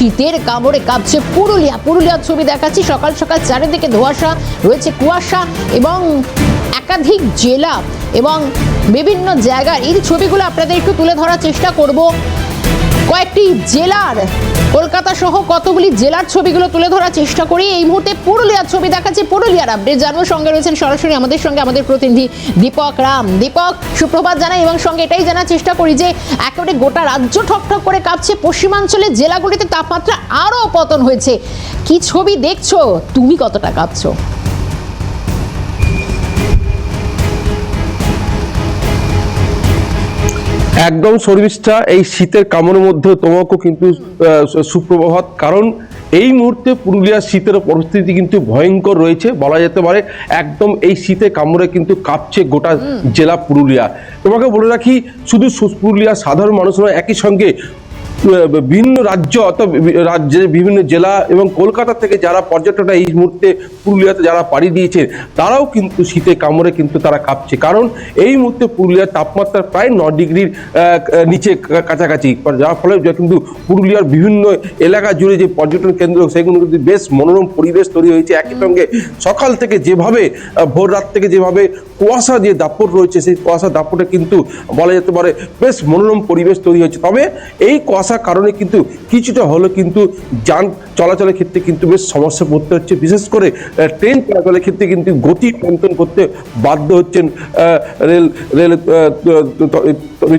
শীতের কামড়ে কাঁপছে পুরুলিয়া। পুরুলিয়ার ছবি দেখাচ্ছি। সকাল সকাল চারিদিকে ধোয়াশা রয়েছে, কুয়াশা এবং একাধিক জেলা এবং বিভিন্ন জায়গার। এই ছবিগুলো আপনাদের একটু তুলে ধরার চেষ্টা করব। কয়েকটি জেলার, কলকাতা সহ কতগুলি জেলার ছবিগুলো তুলে ধরার চেষ্টা করি। এই মুহূর্তে পুরুলিয়ার ছবি দেখাচ্ছে পুরুলিয়ার আপডেট জানব সঙ্গে রয়েছেন সরাসরি আমাদের সঙ্গে আমাদের প্রতিনিধি দীপক রাম। দীপক, সুপ্রভাত জানাই এবং সঙ্গে এটাই জানার চেষ্টা করি যে, একেবারে গোটা রাজ্য ঠকঠক করে কাঁপছে পশ্চিমাঞ্চলের জেলাগুলিতে তাপমাত্রা আরও পতন হয়েছে। কি ছবি দেখছ? তুমি কতটা কাঁপছো? একদম সর্ভিসটা এই শীতের কামড়ের মধ্যে তোমাকেও কিন্তু সুপ্রভাত। কারণ এই মুহূর্তে পুরুলিয়ার শীতের পরিস্থিতি কিন্তু ভয়ঙ্কর রয়েছে বলা যেতে পারে একদম এই শীতে কামড়ে কিন্তু কাঁপছে গোটা জেলা পুরুলিয়া। তোমাকে বলে রাখি শুধু পুরুলিয়ার সাধারণ মানুষ নয় একই সঙ্গে বিভিন্ন রাজ্য অর্থাৎ রাজ্যের বিভিন্ন জেলা এবং কলকাতা থেকে যারা পর্যটকরা এই মুহূর্তে পুরুলিয়াতে যারা পাড়ি দিয়েছে তারাও কিন্তু শীতে কামড়ে কিন্তু তারা কাঁপছে। কারণ এই মুহূর্তে পুরুলিয়ার তাপমাত্রা প্রায় ন ডিগ্রির নিচে কাছাকাছি। যার ফলে কিন্তু পুরুলিয়ার বিভিন্ন এলাকা জুড়ে যে পর্যটন কেন্দ্র সেগুলো কিন্তু বেশ মনোরম পরিবেশ তৈরি হয়েছে। একই সঙ্গে সকাল থেকে যেভাবে ভোর রাত থেকে যেভাবে কুয়াশা যে দাপট রয়েছে সেই কুয়াশা দাপটে কিন্তু বলা যেতে পারে বেশ মনোরম পরিবেশ তৈরি হয়েছে। তবে এই কুয়াশার কারণে কিন্তু কিছুটা হলেও কিন্তু যান চলাচলের ক্ষেত্রে কিন্তু বেশ সমস্যা পড়তে হচ্ছে। বিশেষ করে ট্রেন চলাচলের ক্ষেত্রে কিন্তু গতি নিয়ন্ত্রণ করতে বাধ্য হচ্ছেন রেল রেল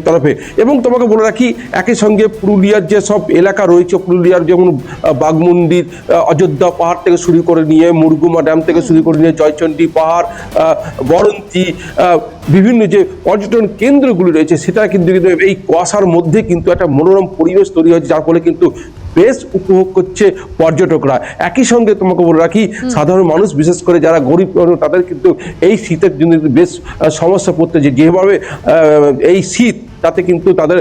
তরফে। এবং তোমাকে বলে রাখি একই সঙ্গে পুরুলিয়ার যে সব এলাকা রয়েছে পুরুলিয়ার যেমন আহ, অযোধ্যা পাহাড় থেকে শুরু করে নিয়ে মুরগুমা ড্যাম থেকে শুরু করে নিয়ে জয়চণ্ডী পাহাড় বরন্তি বিভিন্ন যে পর্যটন কেন্দ্রগুলি রয়েছে সেটা কিন্তু এই কুয়াশার মধ্যে কিন্তু একটা মনোরম পরিবেশ তৈরি হয়েছে যার ফলে কিন্তু বেশ উপভোগ করছে পর্যটকরা। একই সঙ্গে তোমাকে বলে রাখি সাধারণ মানুষ বিশেষ করে যারা গরিব তাদের কিন্তু এই শীতের জন্য বেশ সমস্যা পড়তে যেভাবে এই শীত তাতে কিন্তু তাদের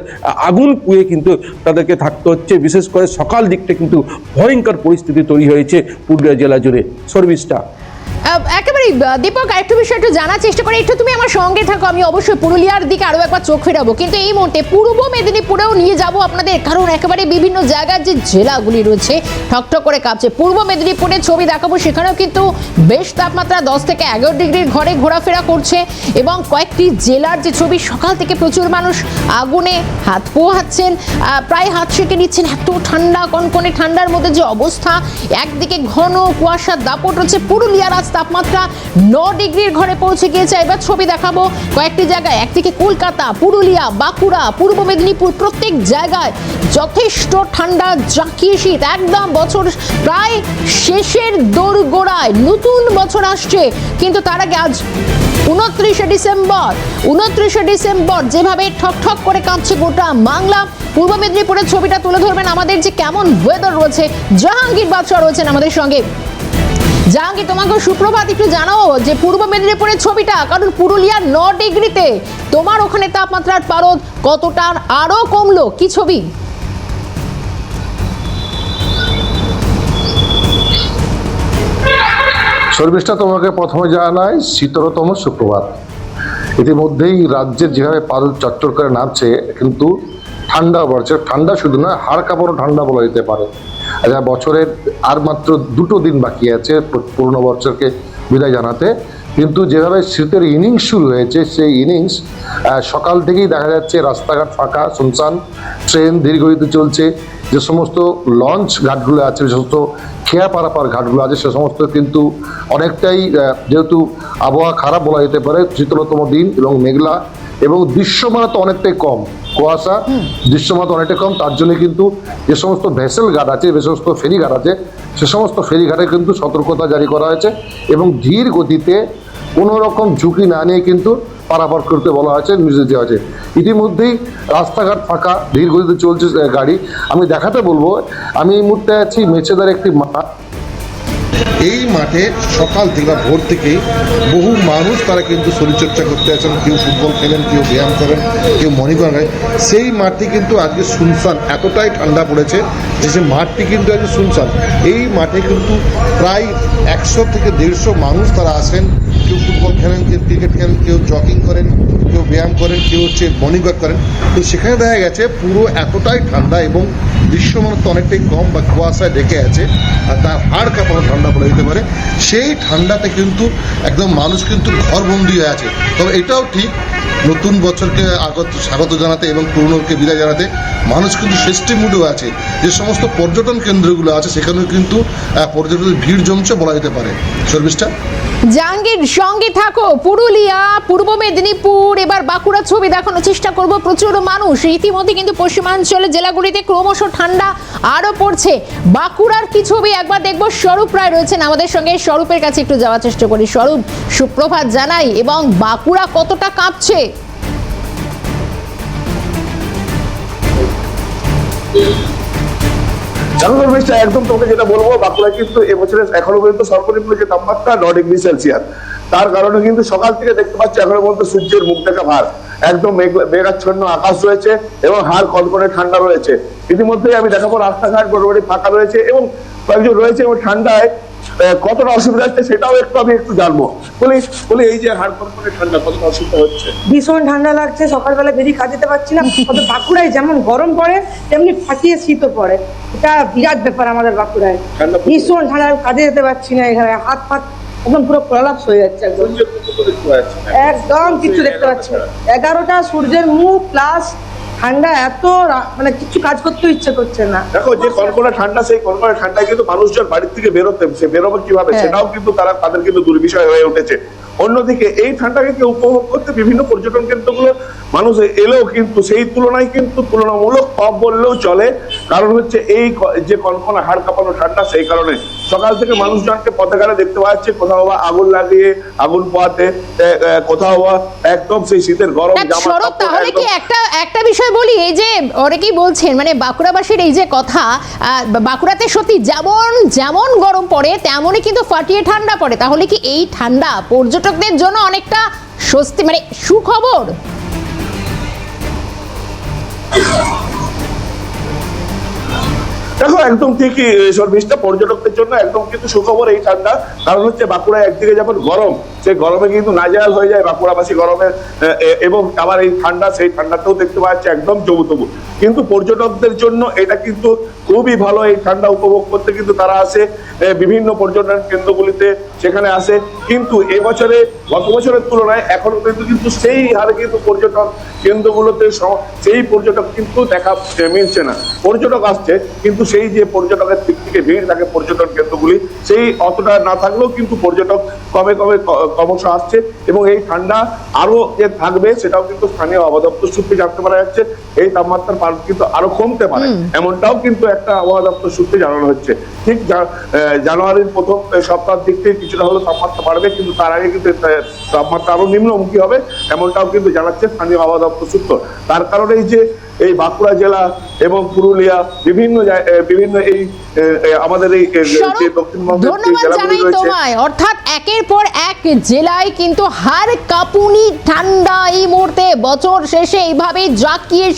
আগুন পুয়ে কিন্তু তাদেরকে থাকতে হচ্ছে। বিশেষ করে সকাল দিকটা কিন্তু ভয়ঙ্কর পরিস্থিতি তৈরি হয়েছে পুরুলিয়া জেলা জুড়ে। সার্ভিসটা আহ, দীপক আরেকটু বিষয় একটু জানার চেষ্টা করি। একটু তুমি আমার সঙ্গে থাকো আমি অবশ্যই পুরুলিয়ার দিকে আরও একবার চোখ ফেরাবো। কিন্তু এই মুহূর্তে পূর্ব মেদিনীপুরেও নিয়ে যাব আপনাদের কারণ একেবারে বিভিন্ন জায়গার যে জেলাগুলি রয়েছে ঠকঠক করে কাঁপছে। পূর্ব মেদিনীপুরের ছবি দেখাবো সেখানেও কিন্তু বেশ তাপমাত্রা দশ থেকে এগারো ডিগ্রির ঘরে ঘোরাফেরা করছে এবং কয়েকটি জেলার যে ছবি সকাল থেকে প্রচুর মানুষ আগুনে হাত পোহাচ্ছেন। প্রায় হাত সেঁকে নিচ্ছেন এত ঠান্ডা কনকনে ঠান্ডার মধ্যে যে অবস্থা। একদিকে ঘন কুয়াশার দাপট রয়েছে। পুরুলিয়ার আজ তাপমাত্রা ন ডিগ্রির ঘরে পৌঁছে গিয়েছে। এবার ছবি দেখাবো কয়েকটি জায়গায়। একদিকে কলকাতা, পুরুলিয়া, বাঁকুড়া, পূর্ব মেদিনীপুর, প্রত্যেক জায়গায় যথেষ্ট ঠান্ডা, জাঁকিয়ে শীত। একদম বছর প্রায় শেষের দোরগোড়ায়। নতুন বছর আসছে, কিন্তু তার আগে আজ উনত্রিশে ডিসেম্বর। উনত্রিশে ডিসেম্বর, যেভাবে ঠকঠক করে কাঁপছে গোটা বাংলা, পূর্ব মেদিনীপুরের ছবিটা তুলে ধরবেন আমাদের যে কেমন ওয়েদার রয়েছে। জাহাঙ্গীর বাদশাহ রয়েছেন আমাদের সঙ্গে। জাহাঙ্গীর তোমাকে সুপ্রভাত একটু জানাও যে পূর্ব মেদিনীপুরের ছবিটা, কারণ পুরুলিয়ার ন ডিগ্রিতে তোমার ওখানে তাপমাত্রার পারদ কতটা আরও কমলো? কি ছবি? সর্বিসটা তোমাকে প্রথমে জানাই, শীতলতম সুপ্রভাত। ইতিমধ্যেই রাজ্যের যেভাবে পারদ চট্টর করে নামছে, কিন্তু ঠান্ডা পড়ছে। ঠান্ডা শুধু না হাড় কাপড়ও ঠান্ডা বলা যেতে পারে। আচ্ছা বছরের আর মাত্র দুটো দিন বাকি আছে পুরনো বছরকে বিদায় জানাতে। কিন্তু যেভাবে শীতের ইনিংস শুরু হয়েছে, সেই ইনিংস সকাল থেকেই দেখা যাচ্ছে রাস্তাঘাট ফাঁকা, শুনশান, ট্রেন ধীরগতিতে চলছে। যে সমস্ত লঞ্চ ঘাটগুলো আছে, যে সমস্ত খেয়া পারাপার ঘাটগুলো আছে, সে সমস্ত কিন্তু অনেকটাই যেহেতু আবহাওয়া খারাপ বলা যেতে পারে, শীতলতম দিন এবং মেঘলা। এবং দৃশ্যমানা তো অনেকটাই কম। কুয়াশা, দৃশ্যমানা তো অনেকটাই কম। তার জন্য কিন্তু যে সমস্ত ভেসেল ঘাট আছে, যে সমস্ত ফেরি ঘাট আছে, সে সমস্ত ফেরি ঘাটে কিন্তু সতর্কতা জারি করা হয়েছে এবং ধীর গতিতে কোনো রকম ঝুঁকি না নিয়ে কিন্তু পারাপার করতে বলা হয়েছে, নির্দেশ দেওয়া হয়েছে। ইতিমধ্যেই রাস্তাঘাট ফাঁকা, ধীর গতিতে চলছে গাড়ি। আমি দেখাতে বলব, আমি এই মুহূর্তে আছি মেছেদার একটি মাঠ এই মাঠে সকাল থেকে বা ভোর থেকেই বহু মানুষ তারা কিন্তু শরীরচর্চা করতে আসেন। কেউ ফুটবল খেলেন, কেউ ব্যায়াম করেন, কেউ ওয়াক করেন। সেই মাঠটি কিন্তু আজকে শুনশান এতটাই ঠান্ডা পড়েছে যে সে মাঠটি কিন্তু আজকে শুনশান। এই মাঠে কিন্তু প্রায় একশো থেকে দেড়শো মানুষ তারা আসেন। কেউ ফুটবল খেলেন, কেউ ক্রিকেট খেলেন, কেউ জগিং করেন, কেউ ব্যায়াম করেন, কেউ হচ্ছে মর্নিং ওয়াক করেন। তো সেখানে দেখা গেছে পুরো এতটাই ঠান্ডা এবং দৃশ্যমান তো অনেকটাই কম বা কুয়াশায় ঢেকে আছে, আর তার হাড় কাঁপানো ঠান্ডা বলা যেতে পারে। সেই ঠান্ডাতে কিন্তু একদম মানুষ কিন্তু ঘরবন্দি হয়ে আছে। তবে এটাও ঠিক, নতুন বছরকে আগত স্বাগত জানাতে এবং পুরনোকে বিদায় জানাতে মানুষ কিন্তু ফেস্টিভ মুডেও আছে। যে সমস্ত পর্যটন কেন্দ্রগুলো আছে, সেখানেও কিন্তু পর্যটনের ভিড় জমছে বলা যেতে পারে। সর্বিসটা জাহাঙ্গীর সঙ্গে থাকো। পুরুলিয়া, পূর্ব মেদিনীপুর, এবার বাঁকুড়া ছবি দেখানোর চেষ্টা করব। প্রচুর মানুষ। ইতিমধ্যে কিন্তু পশ্চিমাঞ্চলের জেলাগুলিতে ক্রমশ ঠান্ডা আরও পড়ছে। বাঁকুড়ার কি ছবি? একবার দেখব। স্বরূপ রায় রয়েছেন আমাদের সঙ্গে। স্বরূপের কাছে একটু যাওয়ার চেষ্টা করি। স্বরূপ, সুপ্রভাত জানাই। এবং বাঁকুড়া কতটা কাঁপছে? জানো ধর্মেশটা একদম তোমাকে যেটা বলব, বাঁকুড়া কিন্তু এবছরের এখনও পর্যন্ত সর্বনিম্ন যে তাপমাত্রা ন ডিগ্রি সেলসিয়াস। তার কারণে কিন্তু সকাল থেকে দেখতে পাচ্ছি এখনও পর্যন্ত সূর্যের মুখ দেখা ভার। একদম মেঘ- মেঘাচ্ছন্ন আকাশ রয়েছে এবং হাড় কনকনে ঠান্ডা রয়েছে। ইতিমধ্যে আমি দেখাবো রাস্তাঘাট বড় ফাঁকা রয়েছে এবং কয়েকজন রয়েছে এবং ঠান্ডায় কতটা অসুবিধা হচ্ছে সেটাও একটু আমি একটু জানব। বলি বলি এই যে হাড় কনকনে ঠান্ডা কতটা অসুবিধা হচ্ছে? ভীষণ ঠান্ডা লাগছে সকালবেলা বেরিয়ে কাজ যেতে পারছি না। তবে বাঁকুড়ায় যেমন গরম পড়ে তেমনি ফাটিয়ে শীতও পড়ে। এটা বিরাট ব্যাপার আমাদের বাঁকুড়ায়। ভীষণ ঠান্ডা কাজে যেতে পারছি না এখানে। হাত ফাত একদম পুরো কোলাপস হয়ে যাচ্ছে একদম। একদম কিছু দেখতে পাচ্ছি। এগারোটা সূর্যের মুখ প্লাস ঠান্ডা এত মানে কিছু কাজ করতে ইচ্ছে করছে না। দেখো যে কনকনে ঠান্ডা সেই কনকনে ঠান্ডায় কিন্তু মানুষজন বাড়ির থেকে বেরোতে সে বেরোবে কীভাবে? হ্যাঁ। সেটাও কিন্তু তারা তাদের কিন্তু দুর্বিষয় হয়ে উঠেছে। অন্যদিকে এই ঠান্ডাকে উপভোগ করতে বিভিন্ন পর্যটন কেন্দ্রগুলো মানুষ এলেও কিন্তু সেই তুলনায় কিন্তু তুলনামূলক কম বললেও চলে। কারণ হচ্ছে এই যে কনকনে হাড় কাঁপানো ঠান্ডা সেই কারণে সকাল থেকে মানুষজনকে পথে ঘাটে দেখতে পাওয়া যাচ্ছে কোথাও বা আগুন লাগিয়ে আগুন পোয়াতে কোথাও বা একদম সেই শীতের গরম জামা তাহলে কি একটা একটা বিষয় বলি এই যে অনেকেই বলছেন মানে বাঁকুড়াবাসীর এই যে কথা বাঁকুড়াতে সত্যি যেমন যেমন গরম পড়ে, তেমনই কিন্তু ফাটিয়ে ঠান্ডা পড়ে। তাহলে কি এই ঠান্ডা পর্যটকদের জন্য অনেকটা স্বস্তি মানে সুখবর? দেখো, একদম ঠিকই সর্বিসটা পর্যটকদের জন্য একদম কিন্তু সুখবর এই ঠান্ডা। কারণ হচ্ছে বাঁকুড়া একদিকে যেমন গরম, সেই গরমে কিন্তু নাজেহাল হয়ে যায় বাঁকুড়াবাসী গরমে এবং আবার এই ঠান্ডা, সেই ঠান্ডাতেও দেখতে পাওয়া যাচ্ছে একদম জবু তবু কিন্তু পর্যটকদের জন্য এটা কিন্তু খুবই ভালো এই ঠান্ডা উপভোগ করতে কিন্তু তারা আসে বিভিন্ন পর্যটন কেন্দ্রগুলিতে সেখানে আসে। কিন্তু এবছরে গত বছরের তুলনায় এখনও কিন্তু কিন্তু সেই হারে কিন্তু পর্যটক কেন্দ্রগুলোতে সেই পর্যটক কিন্তু দেখা মিলছে না। পর্যটক আসছে কিন্তু সেই যে পর্যটকের দিক থেকে ভিড় থাকে পর্যটন কেন্দ্রগুলি সেই অতটা না থাকলেও কিন্তু পর্যটক কমে কমে ক্রমশ আসছে এবং এই ঠান্ডা আরও যে থাকবে সেটাও কিন্তু স্থানীয় আবহাওয়া দপ্তর সূত্রে জানতে পারা যাচ্ছে। এই তাপমাত্রার পার কিন্তু আরও কমতে পারে। এমনটাও কিন্তু একটা আবহাওয়া দপ্তর সূত্রে জানানো হচ্ছে। ঠিক জানুয়ারির প্রথম সপ্তাহের দিক থেকে কিছুটা হলেও তাপমাত্রা বাড়বে কিন্তু তার আগে কিন্তু তাপমাত্রা আরও নিম্নমুখী হবে এমনটাও কিন্তু জানাচ্ছে স্থানীয় আবহাওয়া দপ্তর সূত্র। তার কারণেই যে এই বাঁকুড়া জেলা এবং পুরুলিয়া বিভিন্ন বিভিন্ন এই আমাদের এই দক্ষিণবঙ্গের জেলাগুলি রয়েছে অর্থাৎ একের পর এক জেলায় কিন্তু হার কাঁপুনি ঠান্ডা এই মুহূর্তে বছর শেষে এইভাবে জাকিয়ে